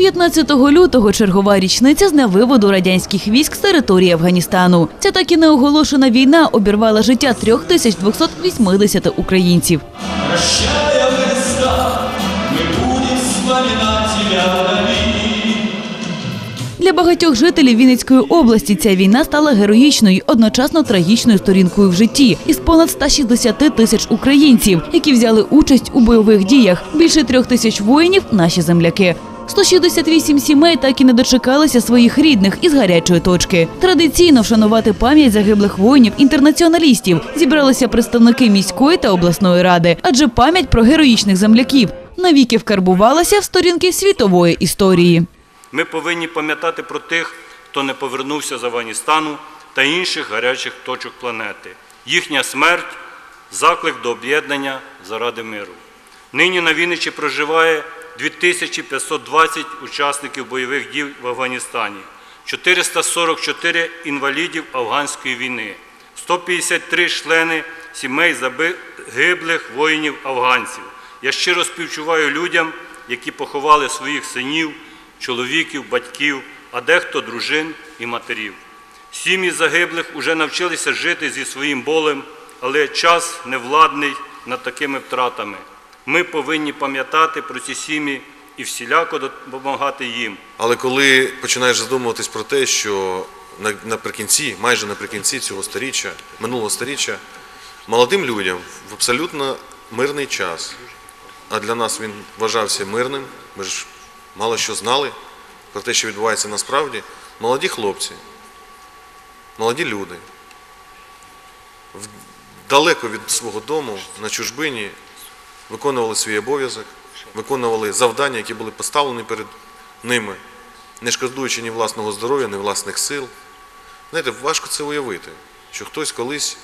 15 лютого чергова річниця з дня виводу радянських військ з території Афганістану. Ця так і неоголошена війна обірвала життя 3280 українців. Вспоминать тебя вдали. Для багатьох жителів Вінницької області ця війна стала героїчною, одночасно трагічною сторінкою в житті із понад 160 тисяч українців, які взяли участь у бойових діях. Більше трьох тисяч воїнів наші земляки. 168 сімей так і не дочекалися своїх рідних із гарячої точки. Традиційно вшанувати пам'ять загиблих воїнів-інтернаціоналістів зібралися представники міської та обласної ради, адже пам'ять про героїчних земляків навіки вкарбувалася в сторінки світової історії. Ми повинні пам'ятати про тих, хто не повернувся з Афганістану та інших гарячих точок планети. Їхня смерть заклик до об'єднання заради миру. Нині на Вінничі проживає 2520 учасників бойових дій в Афганістані, 444 інвалідів афганської війни, 153 члени сімей загиблих воїнів афганців. Я щиро співчуваю людям, які поховали своїх синів, чоловіків, батьків, а дехто дружин і матерів. Сім'ї загиблих уже навчилися жити зі своїм болем, але час невладний над такими втратами. Ми повинні пам'ятати про ці сім'ї і всіляко допомагати їм. Але коли починаєш задумуватись про те, що наприкінці, майже наприкінці цього сторіччя, минулого сторіччя, молодим людям в абсолютно мирний час, а для нас він вважався мирним, ми ж мало що знали про те, що відбувається насправді, молоді хлопці, молоді люди, далеко від свого дому, на чужбині, виконували свій обов'язок, виконували завдання, які були поставлені перед ними, не шкодуючи ні власного здоров'я, ні власних сил. Знаєте, важко це уявити, що хтось колись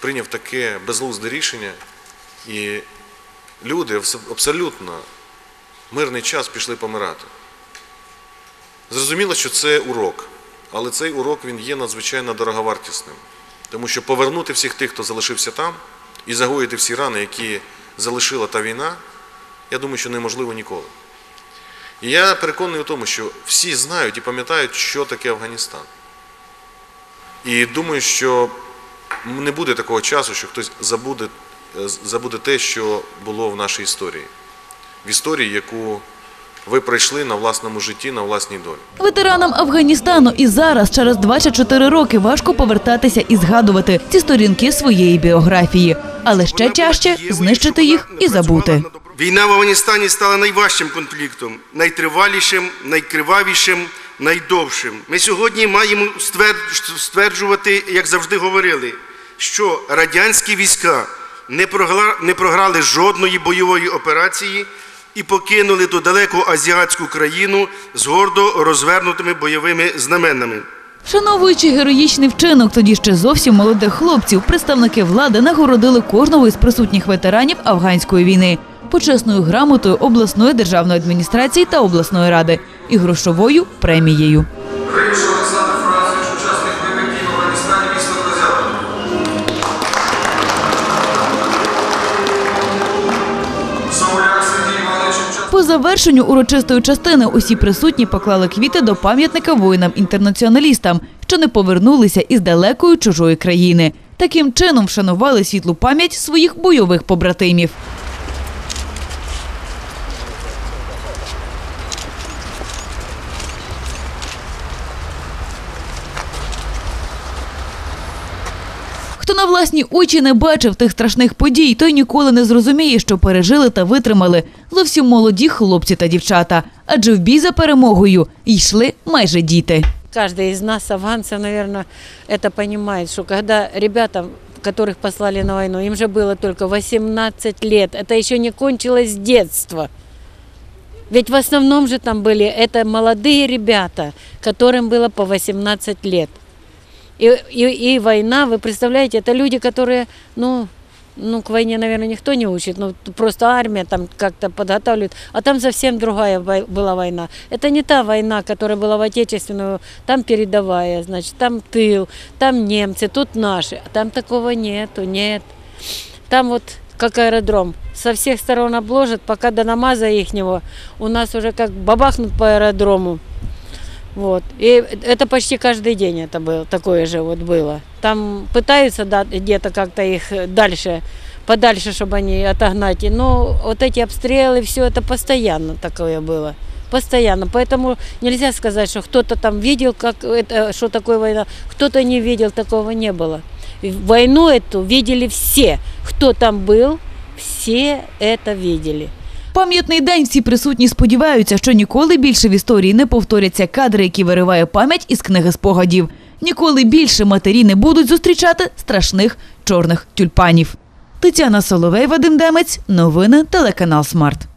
прийняв таке безглузде рішення, і люди в абсолютно мирний час пішли помирати. Зрозуміло, що це урок, але цей урок він є надзвичайно дороговартісним, тому що повернути всіх тих, хто залишився там, і загоїти всі рани, які залишила та війна, я думаю, що неможливо ніколи. І я переконаний у тому, що всі знають і пам'ятають, що таке Афганістан. І думаю, що не буде такого часу, що хтось забуде, е, забуде те, що було в нашій історії. В історії, яку ви пройшли на власному житті, на власній долі. Ветеранам Афганістану і зараз, через 24 роки, важко повертатися і згадувати ці сторінки своєї біографії, але ще чаще знищити їх і забути. Війна в Афганістані стала найважчим конфліктом, найтривалішим, найкривавішим, найдовшим. Ми сьогодні маємо стверджувати, як завжди говорили, що радянські війська не програли, не програли жодної бойової операції і покинули ту далеку азіатську країну з гордо розвернутими бойовими знаменами. Вшановуючи героїчний вчинок тоді ще зовсім молодих хлопців, представники влади нагородили кожного із присутніх ветеранів афганської війни почесною грамотою обласної державної адміністрації та обласної ради і грошовою премією. Завершенню урочистої частини усі присутні поклали квіти до пам'ятника воїнам-інтернаціоналістам, що не повернулися із далекої чужої країни. Таким чином вшанували світлу пам'ять своїх бойових побратимів. Хто на власні очі не бачив тих страшних подій, той ніколи не зрозуміє, що пережили та витримали зовсім молоді хлопці та дівчата. Адже в бій за перемогою йшли майже діти. Каждый из нас, афганцев, наверное, это понимает, что когда ребята, которых послали на войну, им же было только 18 лет, это еще не кончилось детство. Ведь в основном же там были это молодые ребята, которым было по 18 лет. И, и, и война, вы представляете, это люди, которые, ну, ну, к войне, наверное, никто не учит, ну, просто армия там как-то подготавливает. А там совсем другая была война. Это не та война, которая была в Отечественную, там передовая, значит, там тыл, там немцы, тут наши. А там такого нету, нет. Там вот как аэродром. Со всех сторон обложат, пока до намаза ихнего у нас уже как бабахнут по аэродрому. Вот. И это почти каждый день это было, такое же вот было. Там пытаются да, где-то как-то их дальше, подальше, чтобы они отогнать. Но вот эти обстрелы, все это постоянно такое было. Постоянно. Поэтому нельзя сказать, что кто-то там видел, как это, что такое война, кто-то не видел, такого не было. Войну эту видели все. Кто там был, все это видели. Пам'ятний день всі присутні сподіваються, що ніколи більше в історії не повторяться кадри, які вириває пам'ять із книги спогадів. Ніколи більше матері не будуть зустрічати страшних чорних тюльпанів. Тетяна Соловей, Вадим Демець. Новини телеканал Смарт.